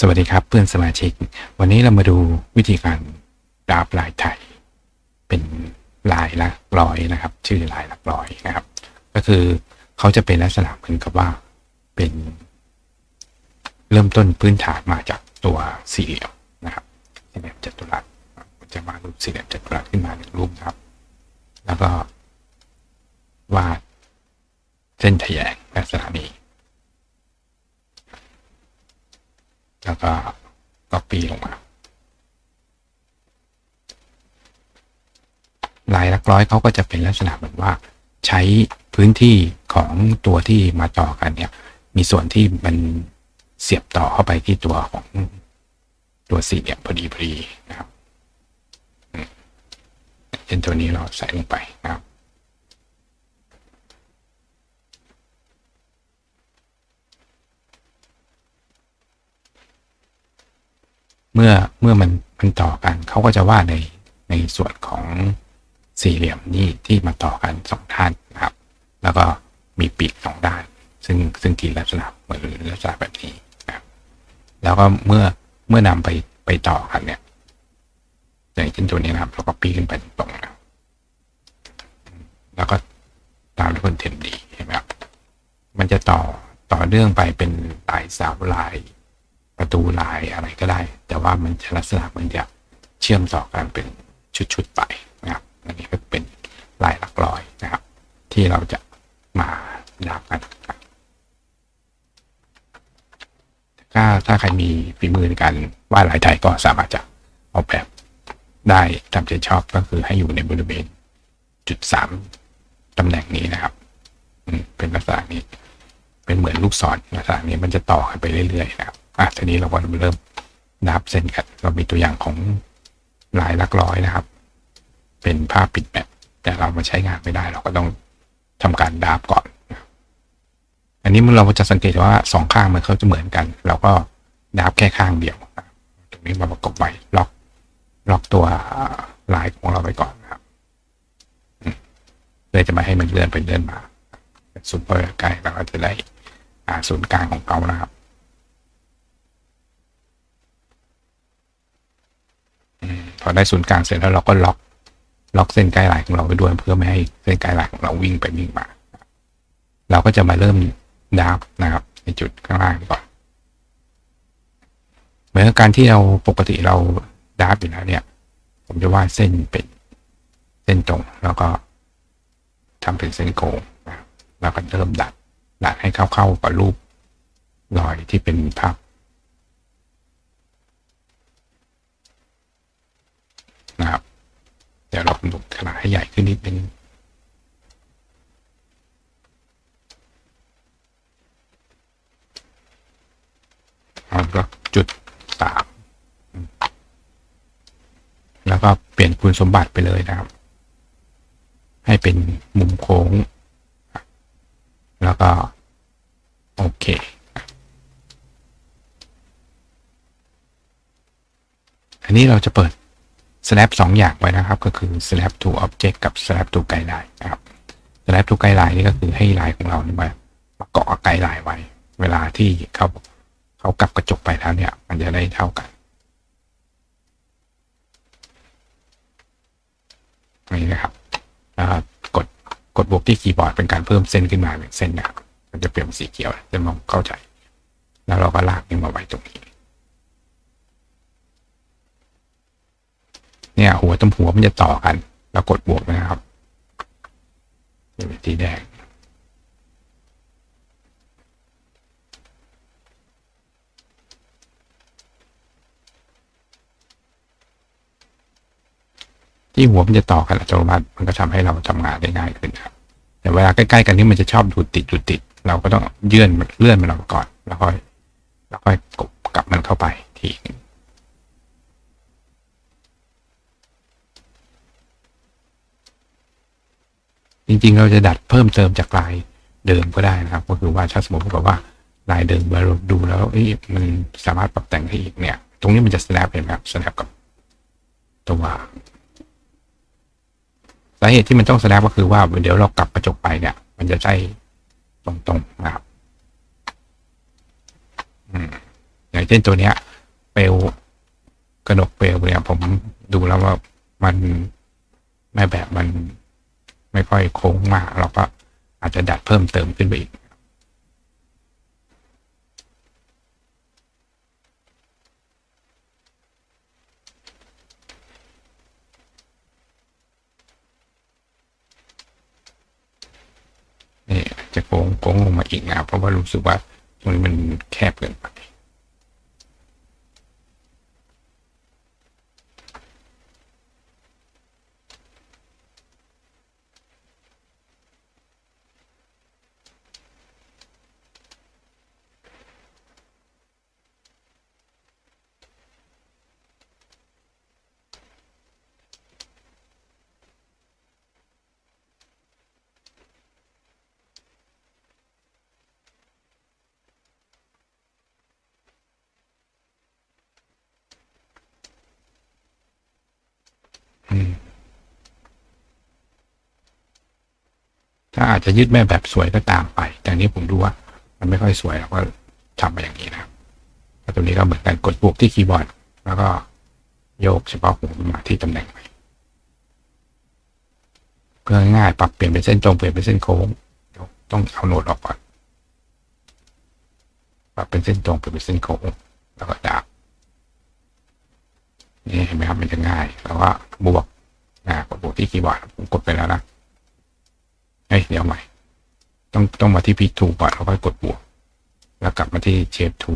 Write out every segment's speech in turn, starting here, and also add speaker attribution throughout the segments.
Speaker 1: สวัสดีครับเพื่อนสมาชิก วันนี้เรามาดูวิธีการดราฟลายไทย เป็นลายละร้อยนะครับ ชื่อลายละร้อยนะครับ ก็คือเขาจะเป็นลักษณะเหมือนกับว่าเป็น เริ่มต้นพื้นฐานมาจากตัวสี่เหลี่ยมนะครับสี่เหลี่ยมจัตุรัสจะวาดรูปสี่เหลี่ยมจัตุรัสขึ้นมาหนึ่งรูปนะครับ แล้วก็วาดเส้นทแยงลักษณะนี้ แล้วก็ copy ลงมาลายลักร้อยเขาก็จะเป็นลักษณะเหมือนว่า ใช้พื้นที่ของตัวที่มาต่อกันเนี่ย มีส่วนที่มันเสียบต่อเข้าไปที่ตัวของตัวสี่เหลี่ยมพอดีพอดีนะครับเช่นตัวนี้เราใส่ลงไปนะครับ เมื่อเมื่อมันมันต่อกันเขาก็จะวาดในในส่วนของสี่เหลี่ยมนี่ที่มาต่อกันสองด้านนะครับ แล้วก็มีปีกสองด้าน ซึ่งซึ่งทีลักษณะเหมือนลักษณะแบบนี้นะครับแล้วก็เมื่อเมื่อนำไปไปต่อกันเนี่ยอย่างเช่นตัวนี้นะครับแล้วก็ปีขึ้นไปตรงนะแล้วก็ตามด้วยคนเทมดีเห็นไหมครับมันจะต่อต่อเนื่องไปเป็นลายสาวลาย ประตูลายอะไรก็ได้ แต่ว่ามันจะลักษณะมันจะเชื่อมต่อกันเป็นชุดๆไปนะครับอันนี้ก็เป็นลายหลักร้อยนะครับ ที่เราจะมาดาบกันถ้าถ้าใครมีฝีมือในการวาดลายไทยก็สามารถจะออกแบบได้ตามใจชอบก็คือให้อยู่ในบริเวณจุดสามตำแหน่งนี้นะครับเป็นลักษณะนี้ เป็นเหมือนลูกศรลักษณะนี้มันจะต่อกันไปเรื่อยๆนะครับ อะทีนี้เราก็เริ่มนับเส้นกันเรามีตัวอย่างของลายลักร้อยนะครับ เป็นภาพปิดแบบแต่เรามาใช้งานไม่ได้ เราก็ต้องทำการดาบก่อน อันนี้เราจะสังเกตว่าสองข้างมันเขาจะเหมือนกัน เราก็ดาบแค่ข้างเดียว ตรงนี้มาประกบไว้ล็อกล็อกตัวลายของเราไว้ก่อนนะครับเพื่อจะไมาให้มันเลื่อนไปเลื่อนมาซูเปอร์ใกล้เราก็จะได้ศูนย์กลางของเขานะครับอม พอได้ศูนย์กลางเสร็จแล้วเราก็ล็อกล็อกเส้นไกด์ไลน์ของเราไปด้วยเพื่อไม่ให้เส้นไกด์ไลน์ของเราวิ่งไปวิ่งมา เราก็จะมาเริ่มดาบนะครับ ในจุดข้างล่างก่อนเหมือนการที่เราปกติเราดาบอยู่แล้วเนี่ย ผมจะวาดเส้นเป็นเส้นตรงแล้วก็ทำเป็นเส้นโค้งนะแล้วก็เริ่มดัดดัดให้เข้าๆกับรูปรอยที่เป็นภาพ นะครับ เดี๋ยวเรากำหนดขนาดให้ใหญ่ขึ้นนิดนึงแล้วก็จุดสามแล้วก็เปลี่ยนคุณสมบัติไปเลยนะครับ ให้เป็นมุมโค้ง แล้วก็ โอเคอันนี้เราจะเปิด snap สองอย่างไว้นะครับ ก็คือ snap to object กับ snap to guideline นะครับ snap to guideline นี่ก็คือให้ไลายของเรานี่มามาเกาะไกด์ไลน์ไว้ เวลาที่เขาเขากลับกระจกไปแล้วเนี่ย มันจะได้เท่ากันนี่นะครับกดกดบวกที่คีย์บอร์ดเป็นการเพิ่มเส้นขึ้นมาเป็นเส้นนะครับมันจะเปลี่ยนเป็นสีเขียวจะมองเข้าใจ แล้วเราก็ลากนี่มาไว้ตรงนี้ เนี่ย หัวต้มหัวมันจะต่อกันแล้วกดบวกนะครับนี่เป็นสีแดงที่หัวมันจะต่อกันอัตโนมัติมันก็ทำให้เราทำงานได้ง่ายขึ้นครับ แต่เวลาใกล้ๆกันนี่มันจะชอบดูดติดดูดติด เราก็ต้องเยื่อนเลื่อนมันออกก่อน แล้วค่อยแล้วค่อยกบกลับมันเข้าไปทีนึง จริง ๆ เราจะดัดเพิ่มเติมจากลายเดิมก็ได้นะครับ ก็คือว่าถ้าสมมติบอกว่าลายเดิมเราดูแล้วเอ้ยมันสามารถปรับแต่งได้อีกเนี่ย ตรงนี้มันจะ snap เห็นไหมครับ snap กับตัวสาเหตุที่มันต้อง snap ก็คือว่าเดี๋ยวเรากลับกระจกไปเนี่ย มันจะใช่ตรงๆนะครับอืมอย่างเช่นตัวเนี้ย เปลวกระดกเปลวเนี่ยผมดูแล้วว่ามันแม่แบบมัน ไม่ค่อยโค้งมากเราก็อาจจะดัดเพิ่มเติมขึ้นไปอีกนี่จะโค้งโค้งลงมาอีกนะเพราะว่ารู้สึกว่าตรงนี้มันแคบเกินไป อืม ถ้าอาจจะยึดแม่แบบสวยก็ตามไป แต่นี้ผมดูว่า มันไม่ค่อยสวยเราก็ทำไปอย่างนี้นะครับตัวนี้ก็เหมือนกันกดบวกที่คีย์บอร์ด แล้วก็โยกเฉพาะหัวมันมาที่ตำแหน่งใหม่เพื่อง่ายๆปรับเปลี่ยนเป็นเส้นตรงเปลี่ยนเป็นเส้นโค้งต้องเอาโน้ตออกก่อนปรับเป็นเส้นตรงเปลี่ยนเป็นเส้นโค้งแล้วก็ดาบนี่เห็นไหมครับมันจะง่ายแล้วก็บวกนะกดบวกที่คีย์บอร์ดผมกดไปแล้วนะ เฮ้ยเดี๋ยวใหม่ ต้องต้องมาที่พีทูก่อนแล้วก็กดบวก แล้วกลับมาที่เชฟทู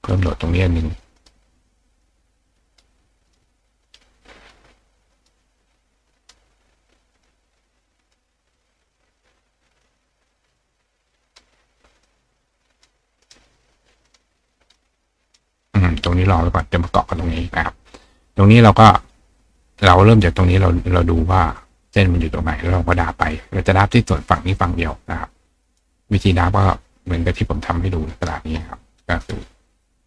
Speaker 1: เพิ่มโหลดตรงนี้อันหนึ่งอืมตรงนี้รอไว้ก่อนจะมาเกาะกันตรงนี้นะครับ ตรงนี้เราก็ เราเริ่มจากตรงนี้เราเราดูว่าเส้นมันอยู่ตรงไหนแล้วเราก็ดาไป เราจะดาบที่ส่วนฝั่งนี้ฝั่งเดียวนะครับ วิธีดาบก็เหมือนกับที่ผมทำให้ดูในกระดนี้ครับก็คือ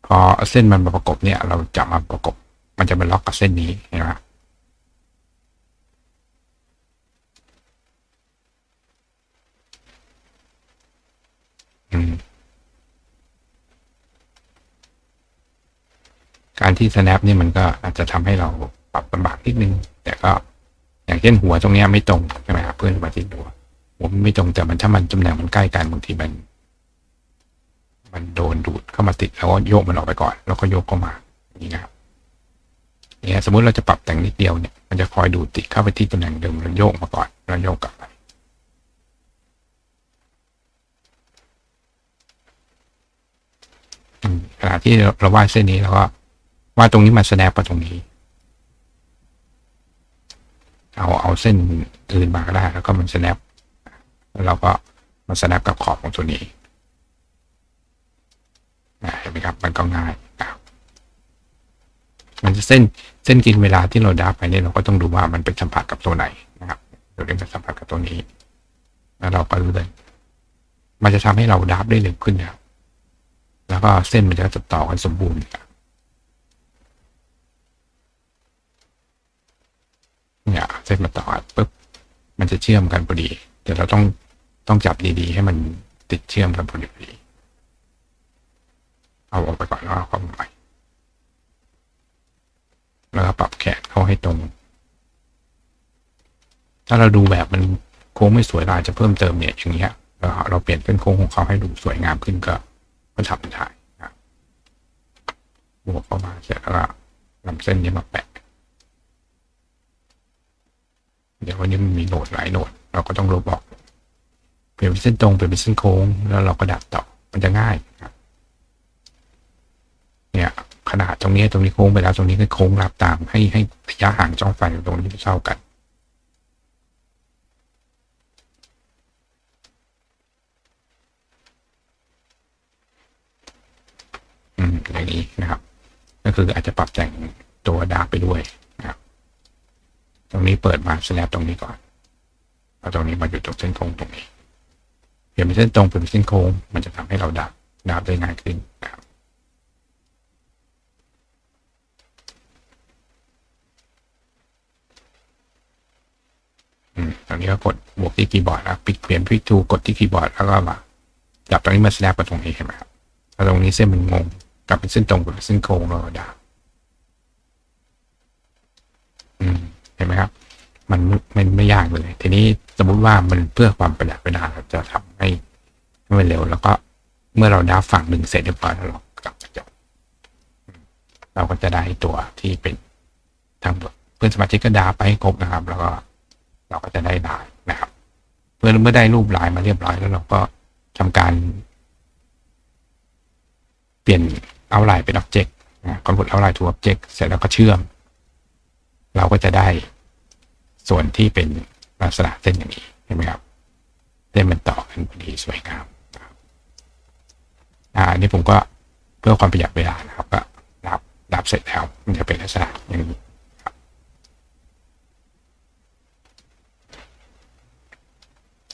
Speaker 1: พอเส้นมันมาประกบเนี่ย เราจะมาประกบ มันจะเป็นล็อกกับเส้นนี้เห็นไหมอืมการที่ snap นี่มันก็อาจจะทำให้เรา ปรับลำบากนิดนึง แต่ก็อย่างเช่นหัวตรงนี้ไม่ตรงใช่ไหมครับเพื่อนมาที่หัวหัวมันไม่ตรงแต่มันถ้ามันตำแหน่งมันใกล้กันบางทีมัน มันโดนดูดเข้ามาติดแล้วก็โยกมันออกไปก่อน แล้วก็โยกเข้ามานี้นะครับเนี่ยสมมุติเราจะปรับแต่งนิดเดียวเนี่ยมันจะคอยดูดติดเข้าไปที่ตำแหน่งเดิมแล้วโยกมาก่อนแล้วโยกกลับไปขณะที่เราวาดเส้นนี้แล้วก็วาดตรงนี้มา snap มาตรงนี้ เอาเอาเส้นอื่นมาก็ได้แล้วก็มัน snap แล้วเราก็มา snap กับขอบของตัวนี้นะเห็นไหมครับ มันก็ง่ายนะมันจะเส้นเส้นกินเวลาที่เราดับไปเนี่ยเราก็ต้องดูว่ามันเป็นสัมผัสกับตัวไหนนะครับตัวนี้เป็นสัมผัสกับตัวนี้ แล้วเราก็รู้เลย มันจะทำให้เราดับได้เร็วขึ้นนะครับแล้วก็เส้นมันจะติดต่อกันสมบูรณ์นะครับ เนี่ยเส้นมาต่อปุ๊บมันจะเชื่อมกันพอดีแต่เราต้องต้องจับดีๆ ให้มันติดเชื่อมกันพอดีดเอาออกไปก่อนแล้วเอาเข้ามาใหม่แล้วก็ปรับแขนเข้าให้ตรง ถ้าเราดูแบบมันโค้งไม่สวยเราจะเพิ่มเติมเนี่ยอย่างเงี้ยเราเราเปลี่ยนเป็นโค้งของเขาให้ดูสวยงามขึ้นก็ก็ทำได้บวกเข้ามาเสร็จแล้วก็นำเส้นนี้มาแปะ เดี๋ยววันนี้มันมีโหนดหลายโหนด เราก็ต้องลบออกเปลี่ยนเป็นเส้นตรงเปลี่ยนเป็นเส้นโค้ง แล้วเราก็ดัดต่อมันจะง่ายเนี่ยขนาดตรงนี้ตรงนี้โค้งไปแล้วตรงนี้ก็โค้งรับตามให้ให้ระยะห่างจ้องไฟตรงนี้เท่ากันอืมอย่างนี้นะครับ ก็คืออาจจะปรับแต่งตัวดาร์กไปด้วย ตรงนี้เปิดมาสแลปตรงนี้ก่อนเอตรงนี้มาอยู่ตรงเส้นโค้งตรงนี้เปลี่ยนเป็นเส้นตรงเปลี่ยนเป็นเส้นโค้งมันจะทำให้เราดับดับได้ง่ายขึ้นครับอืมตอนนี้ก็กดบวกที่คีย์บอร์ดแล้วปิดเปลี่ยนพิกทูกดที่คีย์บอร์ดแล้วก็มาจับตรงนี้มา snap กับตรงนี้เห็นไหมครับแล้วตรงนี้เส้นมันงงกลับเป็นเส้นตรงกับเส้นโค้งเราดาบอืม เห็นไหมครับ มันมันไม่ยากเลย ทีนี้สมมุติว่ามันเพื่อความประหยัดเวลาเราจะทำให้ให้มันเร็ว แล้วก็เมื่อเราดับฝั่งหนึ่งเสร็จเรียบร้อยแล้วเรากลับมาจบเราก็จะได้ตัวที่เป็นทั้งหมดเพื่อนสมาชิกก็ดาไปให้ครบนะครับ แล้วก็เราก็จะได้ลายนะครับเมื่อเมื่อได้รูปลายมาเรียบร้อยแล้วเราก็ทำการ เปลี่ยนเอาลน์เป็น Object นะคอนเวิร์ตเอาไลน์ to Object เสร็จแล้วก็เชื่อม เราก็จะได้ส่วนที่เป็นลักษณะเส้นอย่างนี้เห็นไหมครับเส้นมันต่อกันพอดีสวยงามนะครับอ่าอันนี้ผมก็เพื่อความประหยัดเวลานะครับก็ดับดับเสร็จแล้วมันจะเป็นลักษณะอย่างนี้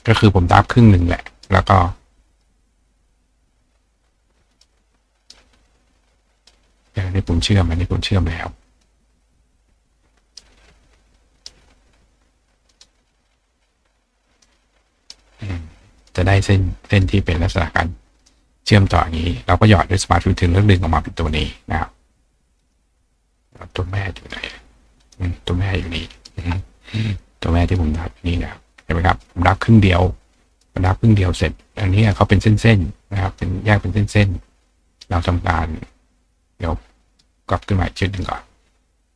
Speaker 1: ก็คือผมดับครึ่งหนึ่งแหละ แล้วก็เดี๋ยวนี้ผมเชื่อมอันนี้ผมเชื่อมแล้ว จะได้เส้นเส้นที่เป็นลักษณะการเชื่อมต่ออย่างนี้ เราก็หยอดด้วยสมาร์ทฟิลเตอร์แล้วดึงออกมาเป็นตัวนี้นะครับตัวแม่อยู่ไหนตัวแม่อยู่นี่ตัวแม่ที่ผมดับนี่นะครับเห็นไหมครับผมดับครึ่งเดียวผมดับครึ่งเดียวเสร็จ อันนี้เขาเป็นเส้นๆนะครับ เป็นแยกเป็นเส้นๆเราทำการเดี๋ยวกลับขึ้นมาอีกชุดหนึ่งก่อน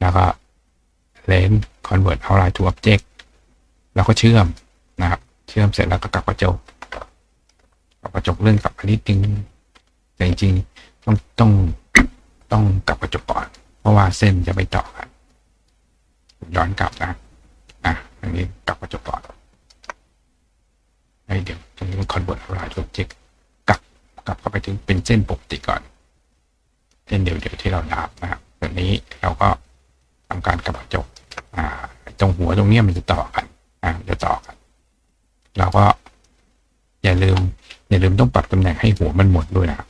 Speaker 1: แล้วก็ lens convert outline to object แล้วก็เชื่อมนะครับ เชื่อมเสร็จแล้วก็กลับกระจก กับกระจกเลื่อนกลับมานิดนึงแต่จริงๆต้องต้องต้องกลับกระจกก่อน เพราะว่าเส้นจะไปต่อกันย้อนกลับนะนะอันนี้กลับกระจกก่อนไอ้เดี๋ยวตรงนี้มัน convert outline to object กลับกลับเข้าไปถึงเป็นเส้นปกติก่อนเส้นเดียวๆที่เราดับนะครับแบบนี้เราก็ทำการกลับกระจกอ่าตรงหัวตรงเนี้ยมันจะต่อกันอ่าจะต่อกัน เราก็อย่าลืม ต้องปรับตำแหน่งให้หัวมันหมดด้วยนะครับ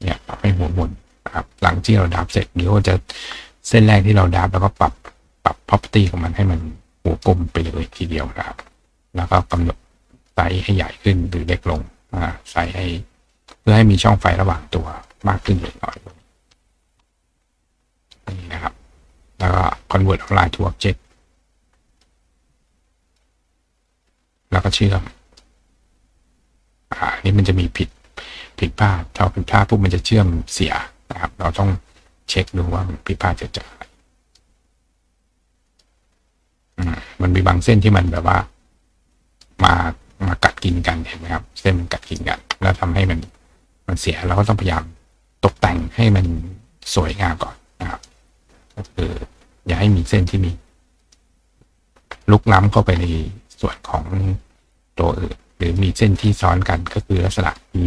Speaker 1: เนี่ยปรับให้หัวหมดนะครับ หลังที่เราดับเสร็จเดี๋ยวจะเส้นแรกที่เราดับแล้วก็ปรับปรับ property ของมันให้มันหัวกลมไปเลยทีเดียวนะครับ แล้วก็กำหนดไซส์ให้ใหญ่ขึ้นหรือเล็กลงอ่าไซส์ให้เพื่อให้มีช่องไฟระหว่างตัวมากขึ้นเล็กน้อยลงนี่นะครับ แล้วก็ convert outline to object แล้วก็เชื่อม อ่าอันนี่มันจะมีผิดผิดพลาดถ้าผิดพลาดปุ๊บมันจะเชื่อมเสียนะครับ เราต้องเช็คดูว่าผิดพลาดจะจากอะไรมันมีบางเส้นที่มันแบบว่า มามากัดกินกันเห็นไหมครับ เส้นมันกัดกินกัน แล้วทำให้มันมันเสียเราก็ต้องพยายามตกแต่งให้มันสวยงามก่อนนะครับก็คืออย่าให้มีเส้นที่มีลุกล้ำเข้าไปในส่วนของตัวอื่น หรือมีเส้นที่ซ้อนกันก็คือลักษณะมี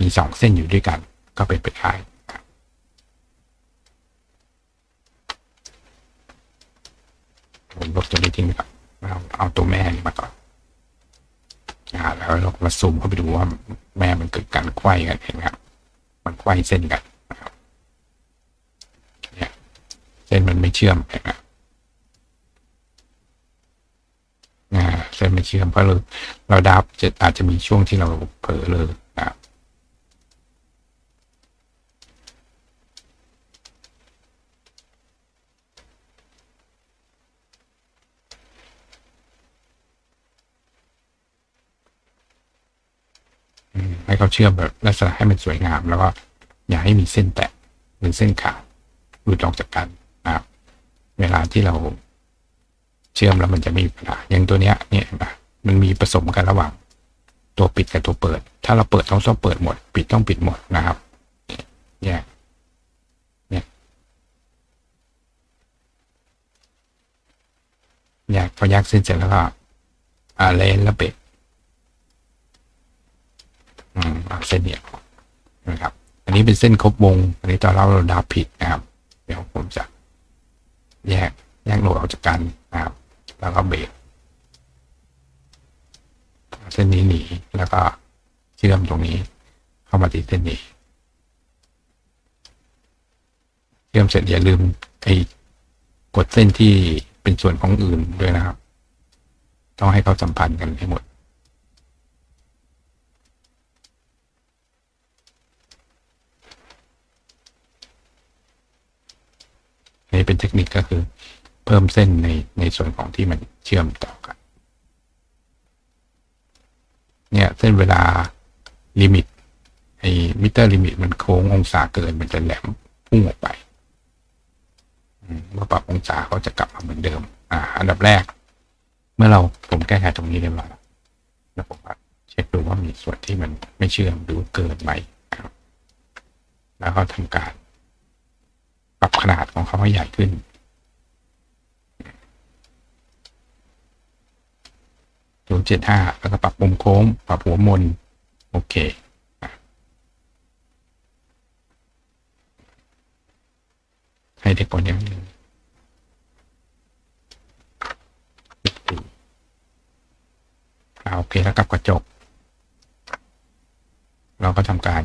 Speaker 1: มีสองเส้นอยู่ด้วยกัน ก็เป็นไปได้ผมลบตัวนี้ทิ้งไปก่อนเอาเอาตัวแม่นี่มาก่อนอ่าแล้วเรามาซูมเข้าไปดูว่าแม่มันเกิดการไขว้กันเห็นไหมครับ มันไขว้เส้นกันนะครับเนี่ยเส้นมันไม่เชื่อมเห็นไหมอ่า เส้นไม่เชื่อมเพราะเราเราดับจะอาจจะมีช่วงที่เราเผลอเลยนะครับให้เขาเชื่อมแบบลักษณะให้มันสวยงาม แล้วก็อย่าให้มีเส้นแตกหรือเส้นขาดหลุดออกจากกันนะครับเวลาที่เรา เชื่อมแล้วมันจะมีปัญหาอย่างตัวเนี้ยเนี่ยมันมีผสมกันระหว่าง ตัวปิดกับตัวเปิด ถ้าเราเปิดต้องต้องเปิดหมด ปิดต้องปิดหมดนะครับ เนี่ยเนี่ยแยพอแยกเส้นเสร็จแล้วก็อ่าเลนแล้วเปิดอืมเส้นเดียนะครับ อันนี้เป็นเส้นครบวง อันนี้ตอนเราเราดับผิดนะครับ เดี๋ยวผมจะแยกแยกโหลดออกจากกันนะครับ แล้วก็เบรกเส้นนี้หนีแล้วก็เชื่อมตรงนี้ เข้ามาที่เส้นนี้เชื่อมเสร็จอย่าลืมไอ้กดเส้นที่เป็นส่วนของอื่นด้วยนะครับ ต้องให้เขาสัมพันธ์กันให้หมดนี่เป็นเทคนิคก็คือ เพิ่มเส้นในในส่วนของที่มันเชื่อมต่อกัน เนี่ยเส้นเวลาลิมิตไอ้มิเตอร์ลิมิตมันโค้งองศาเกินมันจะแหลมพุ่งออกไปเมื่อปรับองศาเขาจะกลับมาเหมือนเดิม อ่า อันดับแรก เมื่อเราผมแก้ไขตรงนี้เรียบร้อยแล้วแล้วผมเช็คดูว่ามีส่วนที่มันไม่เชื่อมหรือเกินไหมครับแล้วก็ทำการ ปรับขนาดของเขาให้ใหญ่ขึ้น ศูนย์เจ็ดห้าแล้วก็ปรับมุมโค้ง ปรับหัวมน โอเค ให้เด็กกว่านี้นิดนึงอ่าโอเคแล้วกับกระจก เราก็ทำการ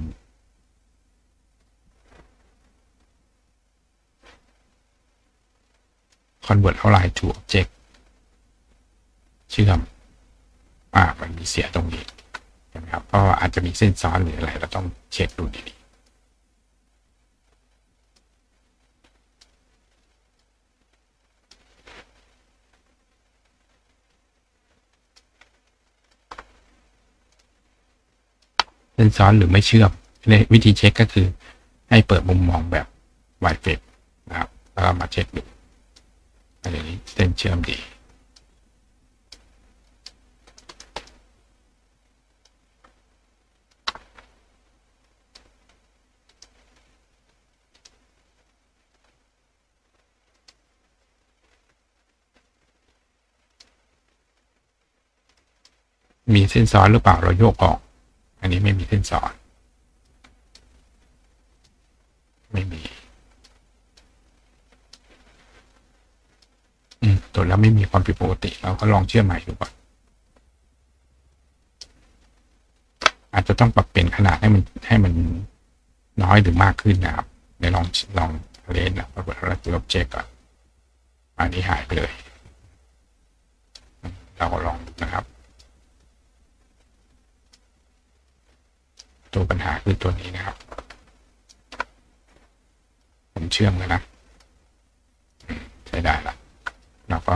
Speaker 1: convert outline to object เชื่อม อ่า มันมีเสียตรงนี้ใช่ไหมครับเพราะว่าอาจจะมีเส้นซ้อนหรืออะไร เราต้องเช็คดูดีๆเส้นซ้อนหรือไม่เชื่อมในวิธีเช็คก็คือให้เปิดมุมมองแบบไวเฟบนะครับ แล้วก็มาเช็คดูอันนี้เส้นเชื่อมดี มีเส้นซ้อนหรือเปล่าเราโยกออก อันนี้ไม่มีเส้นซ้อน ไม่มี อืมตรวจแล้วไม่มีความผิดปกติ เราก็ลองเชื่อมใหม่ดูก่อนอาจจะต้องปรับเปลี่ยนขนาดให้มันให้มันน้อยหรือมากขึ้นนะครับเดี๋ยวลองลองเลนนะเราลบเช็คก่อน อันนี้หายไปเลย เราก็ลองนะครับ ตัวปัญหาคือตัวนี้นะครับ ผมเชื่อมแล้วนะใช้ได้ละแล้วก็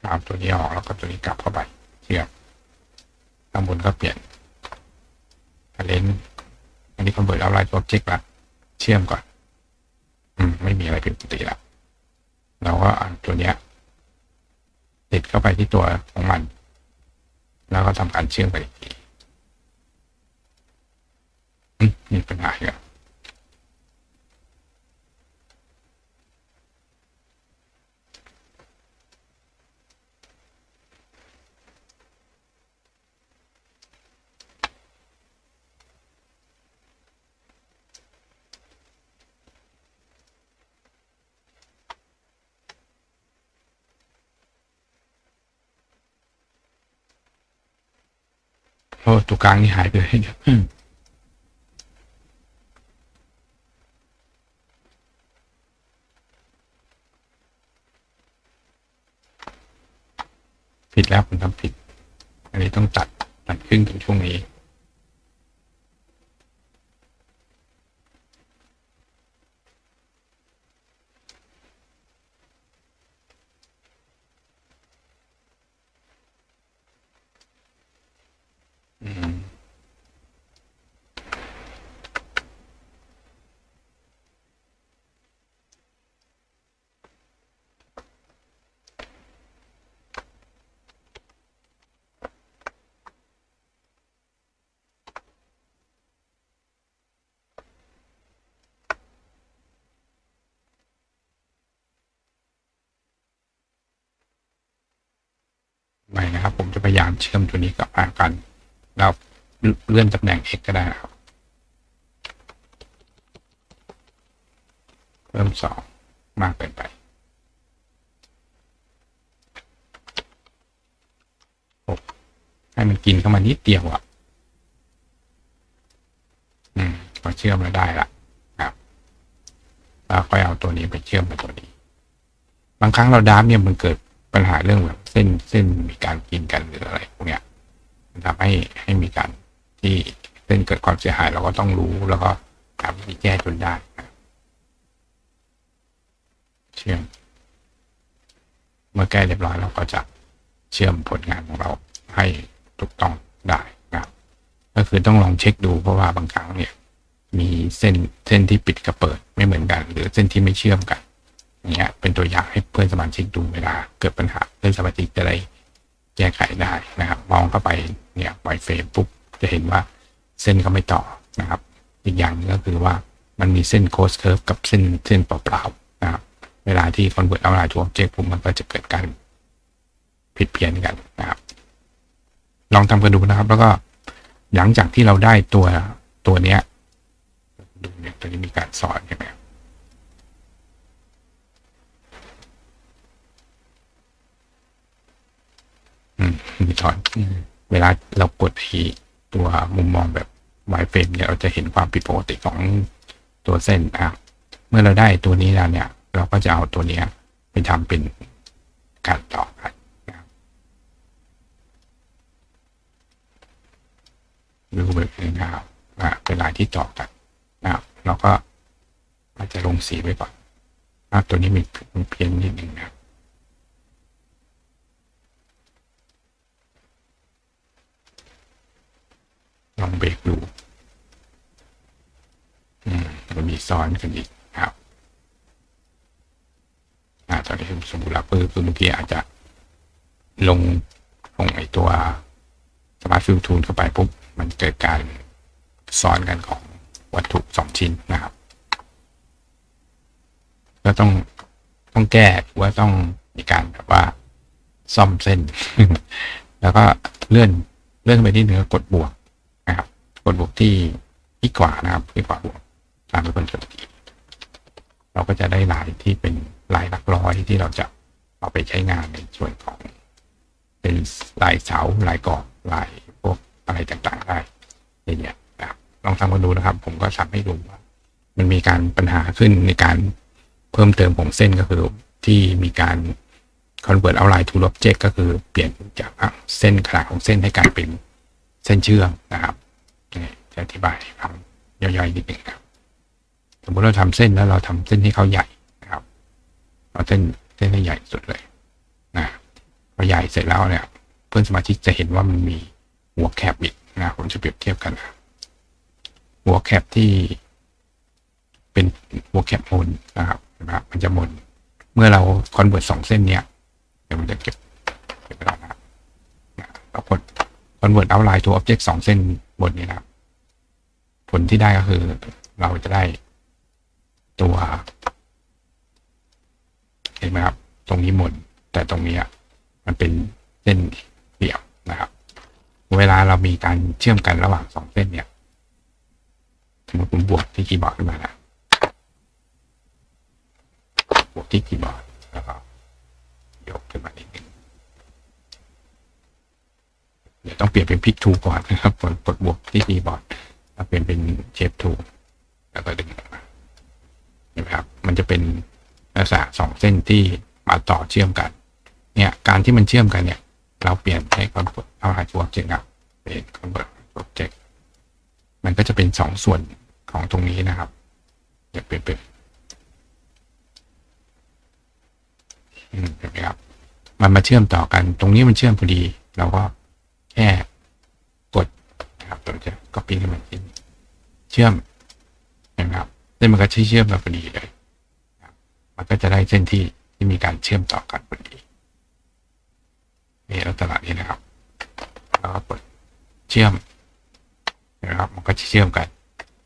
Speaker 1: เอาตัวนี้ออกแล้วก็ตัวนี้กลับเข้าไปเชื่อมข้างบนก็เปลี่ยนเลนอันนี้คอนเวิร์ตเอาไลน์ตัวเจ็กละเชื่อมก่อน อืม ไม่มีอะไรผิดปกติละเราก็เอาตัวเนี้ย ติดเข้าไปที่ตัวของมัน แล้วก็ทำการเชื่อมไปอีกทีอืมมีปัญหาอีกแล้ว โอ้ตัวกลางนี่หายไปเลยเนี่ยผิดแล้วผมทำผิด อันนี้ต้องตัดตัดครึ่งถึงช่วงนี้ อืม ไม่นะครับ ผมจะพ ยายามเชื่อมตัวนี้กับอากัน แล้วเลื่อนตำแหน่ง x ก็ได้ครับ เพิ่มสองมากเกินไปหกให้มันกินเข้ามานิดเดียวอะ อืมพอเชื่อมแล้วได้ละครับแล้วค่อยเอาตัวนี้ไปเชื่อมกับตัวนี้ บางครั้งเราดามเนี่ยมันเกิด ปัญหาเรื่องแบบเส้นเส้นมีการกินกันหรืออะไรพวกเนี้ยมันทำให้ให้มีการที่เส้นเกิดความเสียหายเราก็ต้องรู้แล้วก็หาวิธีแก้จนได้เชื่อม เมื่อแก้เรียบร้อยเราก็จะเชื่อมผลงานของเราให้ถูกต้องได้นะครับก็คือต้องลองเช็คดูเพราะว่าบางครั้งเนี่ย มีเส้นเส้นที่ปิดกับเปิดไม่เหมือนกัน หรือเส้นที่ไม่เชื่อมกัน อย่างเงี้ยเป็นตัวอย่างให้เพื่อนสมาชิกดูเวลาเกิดปัญหาเพื่อนสมาชิกจะได้แก้ไขได้นะครับ มองเข้าไปเนี่ยไวเฟรมปุ๊บจะเห็นว่าเส้นเขาไม่ต่อนะครับ อีกอย่างก็คือว่ามันมีเส้นโคสเคิร์ฟกับเส้นเส้นเปล่าๆนะครับ เวลาที่ convert outline to object ปุ๊บมันก็จะเกิดการผิดเพี้ยนกันนะครับ ลองทำกันดูนะครับ แล้วก็หลังจากที่เราได้ตัวตัวเนี้ยดูเนี่ยตัวนี้มีการสอนใช่ไหมครับอื มีสอนเวลาเรากดที่ตัวมุมมองแบบไวเฟรมเนี่ยเราจะเห็นความผิดปกติของตัวเส้นนะเมื่อเราได้ตัวนี้แล้วเนี่ย เราก็จะเอาตัวเนี้ยไปทำเป็นการต่อกันนะครับดูแบบนี้นะครับอ่าเป็นลายที่ต่อกันนะครับเราก็อาจจะลงสีไว้ก่อนภาพตัวนี้มีมีเพี้ยนนิดหนึ่งนะครับ ลองเบรกดูมันมีซ้อนกันอีกครับอ่าตอนนี้สมมติเราเปิดเมื่อกี้อาจจะลงลงไอตัวสมาร์ทฟิลทูลเข้าไปปุ๊บ มันเกิดการซ้อนกันของวัตถุสองชิ้นนะครับ ก็ต้องต้องแก้ว่าต้องมีการแบบว่าซ่อมเส้น แล้วก็เลื่อนเลื่อนไปที่เนื้อกดบวก กดบวกที่ที่ขวานะครับที่ขวาบวกตามไปบนจุดที่เราก็จะได้ลายที่เป็นลายหลักร้อยที่เราจะเอาไปใช้งานในส่วนของ เป็นลายเสาลายกรอบลายพวกอะไรต่างๆได้เงี้ยนะครับลองทำกันดูนะครับ ผมก็ทำให้ดูว่า มันมีการปัญหาขึ้นในการเพิ่มเติมของเส้นก็คือที่มีการ convert outline to object ก็คือเปลี่ยนจากเส้นขนาดของเส้นให้กลายเป็นเส้นเชื่อมนะครับ จะอธิบายให้ฟังย่อยๆนิดหนึ่งครับ สมมติเราทำเส้นแล้วเราทำเส้นให้เขาใหญ่นะครับเอาเส้นเส้นให้ใหญ่สุดเลยนะพอใหญ่เสร็จแล้วเนี่ยเพื่อนสมาชิกจะเห็นว่ามันมีหัวแคบอีกนะผมจะเปรียบเทียบกันนะหัวแคปที่ เป็นหัวแคปมนนะครับเห็นไหมครับมันจะมนเมื่อเราคอนเวิร์ตสองเส้นเนี้ยเดี๋ยวมันจะเก็บเก็บไปแล้วนะครับนะเรากดคอนเวิร์ตเอาไลน์ตัวอ็อบเจกต์สองเส้นบนนี้นะครับ ผลที่ได้ก็คือ เราจะได้ตัวเห็นไหมครับ ตรงนี้หมนแต่ตรงนี้อะมันเป็นเส้นเดี่ยวนะครับ เวลาเรามีการเชื่อมกันระหว่างสองเส้นเนี่ยสมมติผมบวกที่คีย์บอร์ดขึ้นมาแล้วบวกที่คีย์บอร์ดแล้วก็ยกขึ้นมานิดนึงเดี๋ยวต้องเปลี่ยนเป็นพิกทูก่อนนะครับกดกดบวกที่คีย์บอร์ด เปลี่ยนเป็นเชฟทูแล้วก็ดึงออกมานไหมครับ มันจะเป็นลักษณะสองเส้นที่มาต่อเชื่อมกัน เนี่ย การที่มันเชื่อมกันเนี่ย เราเปลี่ยนให้คอนเวิร์ตเอาหาตัว object ครับเป็นคอนเวิร์ต object มันก็จะเป็นสองส่วนของตรงนี้นะครับเดี๋ยวเปลี่ยนเป็นอืมเห็นไหมครับ มันมาเชื่อมต่อกัน ตรงนี้มันเชื่อมพอดี เราก็แค่ นะครับเราจะ copy ขึ้นมาที่นี่เชื่อมนไหมครับเส้นมันก็ใช้เชื่อมกันพอดีเลยมันก็จะได้เส้นที่ที่มีการเชื่อมต่อกันพอดีนี่ลักษณะนี้นะครับแล้วก็กดเชื่อมนะครับ มันก็จะเชื่อมกัน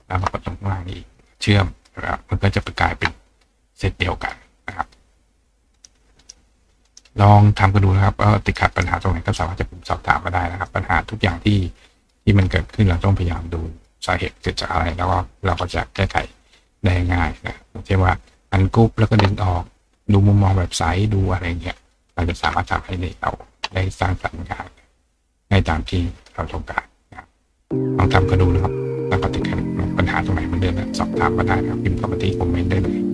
Speaker 1: แล้วมันก็ตรงข้างล่างนี้เชื่อมนะครับมันก็จะไปกลายเป็นเซตเดียวกันนะครับ ลองทำกันดูนะครับว่าติดขัดปัญหาตรงไหนก็สามารถจะสอบถามมาได้นะครับ ปัญหาทุกอย่างที่ ที่มันเกิดขึ้นเราต้องพยายามดูสาเหตุเกิดจากอะไรแล้วก็เราก็จะแก้ไขได้ง่ายนะเช่นว่าอันกรุ๊ปแล้วก็ดึงออก ดูมุมมองแบบไซส์ดูอะไรเงี้ยเราจะสามารถทำให้เราได้สร้างสรรค์งานได้ตามที่เราต้องการนะลองทำกันดูนะครับแล้วก็ติดขัดปัญหาตรงไหนมันเดินสอบถามมาได้นะครับพิมพ์เข้ามาที่คอมเมนต์ได้เลย